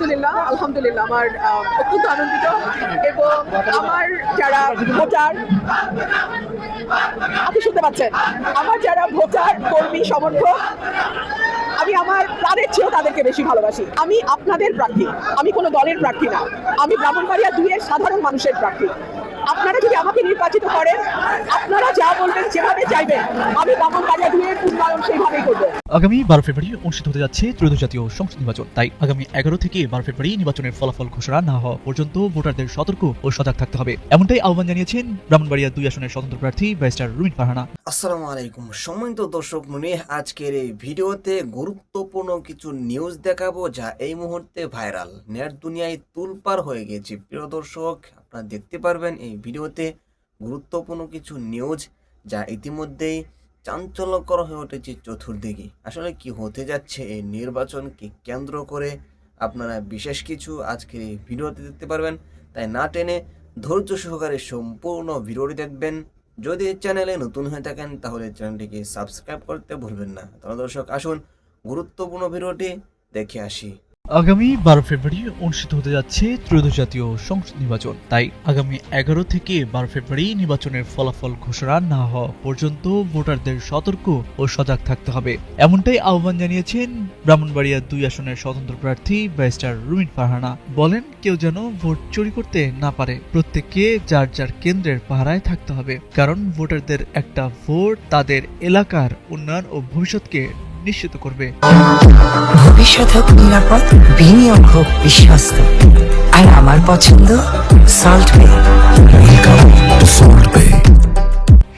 আলহামদুলিল্লাহ আমার অত্যন্ত আনন্দিত এবং আমার যারা ভোটার, আপনি শুনতে পাচ্ছেন, আমার যারা ভোটার, কর্মী, সমর্থক, আমি আমার প্রাণের চেয়েও তাদেরকে বেশি ভালোবাসি। আমি আপনাদের প্রার্থী, আমি কোনো দলের প্রার্থী না, আমি ব্রাহ্মণবাড়িয়া দুইয়ের সাধারণ মানুষের প্রার্থী। আপনারা যদি আমাকে নির্বাচিত করেন, আপনারা যা বলবেন যেভাবে চাইবেন, আমি ব্রাহ্মণবাড়িয়া দুইয়ের আগামী বারো ফেব্রুয়ারি অনুষ্ঠিত হতে যাচ্ছে ত্রয়োদশ জাতীয় সংসদ নির্বাচন। তাই আগামী এগারো থেকে বারো ফেব্রুয়ারি নির্বাচনের ফলাফল ঘোষণা না হওয়া পর্যন্ত ভোটারদের সতর্ক ও সজাগ থাকতে হবে। এমনটাই আহ্বান জানিয়েছেন ব্রাহ্মণবাড়িয়া দুই আসনের স্বতন্ত্র প্রার্থী ব্যারিস্টার রুমিন ফারহানা। আসসালামু আলাইকুম। সম্মানিত দর্শক মনে, আজকের এই ভিডিওতে গুরুত্বপূর্ণ কিছু নিউজ দেখাবো যা এই মুহূর্তে ভাইরাল নেট দুনিয়ায় তুলপার হয়ে গেছে। প্রিয় দর্শক, আপনারা দেখতে পারবেন এই ভিডিওতে গুরুত্বপূর্ণ কিছু নিউজ যা ইতিমধ্যেই চাঞ্চল্যকর হয়ে উঠেছে চতুর্দিকে। আসলে কি হতে যাচ্ছে, এই নির্বাচনকে কেন্দ্র করে আপনারা বিশেষ কিছু আজকের এই ভিডিওতে দেখতে পারবেন। তাই না টেনে ধৈর্য সহকারে সম্পূর্ণ ভিডিওটি দেখবেন। যদি চ্যানেলে নতুন হয়ে থাকেন, তাহলে চ্যানেলটিকে সাবস্ক্রাইব করতে ভুলবেন না। তাহলে দর্শক, আসুন গুরুত্বপূর্ণ ভিডিওটি দেখে আসি। আগামী বারো ফেব্রুয়ারি অনুষ্ঠিত হতে যাচ্ছে ত্রয়োদশ জাতীয় সংসদ নির্বাচন। তাই আগামী এগারো থেকে বারো ফেব্রুয়ারি নির্বাচনের ফলাফল ঘোষণা না হওয়া পর্যন্ত ভোটারদের সতর্ক ও সজাগ থাকতে হবে। এমনটাই আহ্বান জানিয়েছেন ব্রাহ্মণবাড়িয়া দুই আসনের স্বতন্ত্র প্রার্থী ব্যারিস্টার রুমিন ফারহানা। বলেন, কেউ যেন ভোট চুরি করতে না পারে, প্রত্যেককে যার যার কেন্দ্রের পাহারায় থাকতে হবে। কারণ ভোটারদের একটা ভোট তাদের এলাকার উন্নয়ন ও ভবিষ্যৎকে নিশ্চিত করবে। ভবিষ্যৎ হোক নিরাপদ বিনিয়োগ হোক বিশ্বস্ত। আর আমার পছন্দ সল্ট বে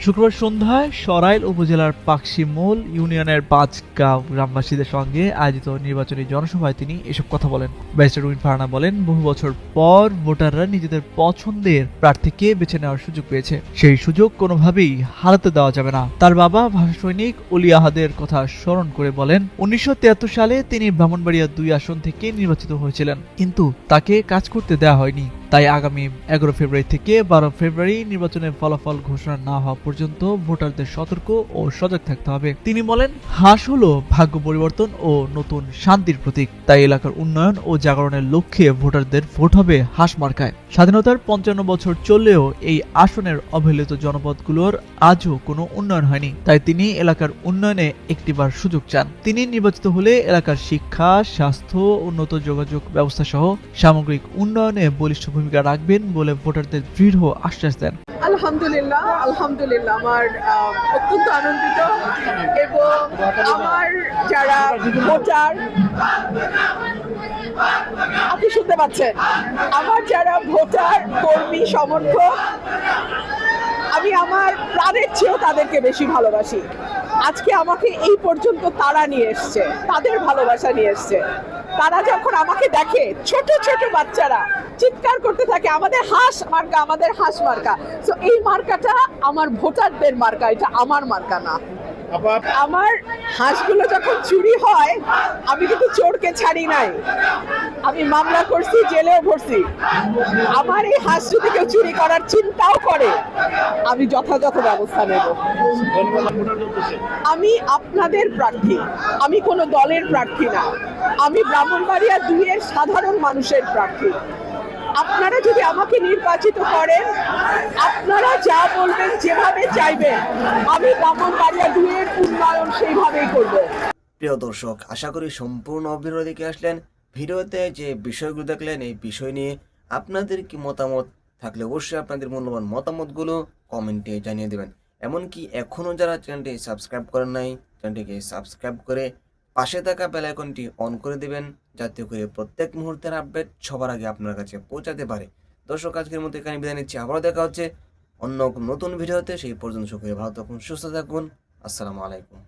শুক্রবার সন্ধ্যায় সরাইল উপজেলার পাকশিমুল ইউনিয়নের পাঁচগাঁও গ্রামবাসীদের সঙ্গে আয়োজিত নির্বাচনী জনসভায় তিনি এসব কথা বলেন। ব্যারিস্টার উইন ফারানা বলেন, বহু বছর পর ভোটাররা নিজেদের পছন্দের প্রার্থীকে বেছে নেওয়ার সুযোগ পেয়েছে। সেই সুযোগ কোনোভাবেই হারাতে দেওয়া যাবে না। তার বাবা ভাষা সৈনিক অলি আহাদের কথা স্মরণ করে বলেন, উনিশশো তিয়াত্তর সালে তিনি ব্রাহ্মণবাড়িয়া দুই আসন থেকে নির্বাচিত হয়েছিলেন, কিন্তু তাকে কাজ করতে দেওয়া হয়নি। তাই আগামী এগারো ফেব্রুয়ারি থেকে বারো ফেব্রুয়ারি নির্বাচনের ফলাফল ঘোষণা না হওয়া পর্যন্ত ভোটারদের সতর্ক ও সজাগ থাকতে হবে। তিনি বলেন হাস হলো ভাগ্য পরিবর্তন ও নতুন শান্তির প্রতীক। তাই এলাকার উন্নয়ন ও জাগরণের লক্ষ্যে ভোটারদের ভোট হবে হাঁস মার্কায়। স্বাধীনতার পঞ্চান্ন বছর চললেও এই আসনের অবহেলিত জনপদগুলোর আজও কোনো উন্নয়ন হয়নি। তাই তিনি এলাকার উন্নয়নে একটিবার সুযোগ চান। তিনি নির্বাচিত হলে এলাকার শিক্ষা, স্বাস্থ্য, উন্নত যোগাযোগ ব্যবস্থা সহ সামগ্রিক উন্নয়নে বলিষ্ঠ রাখবেন বলে ভোটারদের দৃঢ় আশ্বাস দেন। আলহামদুলিল্লাহ আলহামদুলিল্লাহ আমার অত্যন্ত আনন্দিত এবং আমার যারা ভোটার, আপনি শুনতে পাচ্ছেন, আমার যারা ভোটার, কর্মী, সমর্থক, আমি আমার প্রাণের চেয়েও তাদেরকে বেশি ভালোবাসি। আজকে আমাকে এই পর্যন্ত তারা নিয়ে এসছে, তাদের ভালোবাসা নিয়ে এসছে। তারা যখন আমাকে দেখে, ছোট ছোট বাচ্চারা থাকে আমাদের হাঁস মার্কা আমাদের হাঁস মার্কা? তো এই মার্কাটা আমার ভোটারদের মার্কা এটা আমার মার্কা না। আমার হাঁসগুলো যখন চুরি হয় আমি কিন্তু চোরকে ছাড়ি নাই। আমি মামলা করছি জেলেও ভরছি। আমার এই হাঁস যদি কেউ চুরি করার চিন্তাও করে আমি যথাযথ ব্যবস্থা নেব। আমি আপনাদের প্রার্থী আমি কোনো দলের প্রার্থী না। আমি ব্রাহ্মণবাড়িয়া দুইয়ের সাধারণ মানুষের প্রার্থী। আপনারা যদি আমাকে নির্বাচিত করেন, আপনারা যা বলবেন যেভাবে চাইবেন, আমি ব্রাহ্মণবাড়িয়া দুইয়ের উন্নয়ন সেইভাবেই করব। প্রিয় দর্শক, আশা করি সম্পূর্ণ ভিডিও দেখে আসলেন। ভিডিওতে যে বিষয়গুলো দেখলেন, এই বিষয় নিয়ে আপনাদের কি মতামত থাকলে অবশ্যই আপনাদের মূল্যবান মতামতগুলো কমেন্টে জানিয়ে দেবেন। এমনকি এখনও যারা চ্যানেলটি সাবস্ক্রাইব করেন নাই, চ্যানেলটিকে সাবস্ক্রাইব করে পাশে থাকা বেলাইকনটি অন করে দেবেন, যাতে করে প্রত্যেক মুহূর্তের আপডেট সবার আগে আপনার কাছে পৌঁছাতে পারে। দর্শক, আজকের মতো এখানে বিদায় নিচ্ছি। আবারও দেখা হচ্ছে অন্য নতুন ভিডিওতে সেই পর্যন্ত সকলে ভালো থাকুন, সুস্থ থাকুন। আসসালামু আলাইকুম।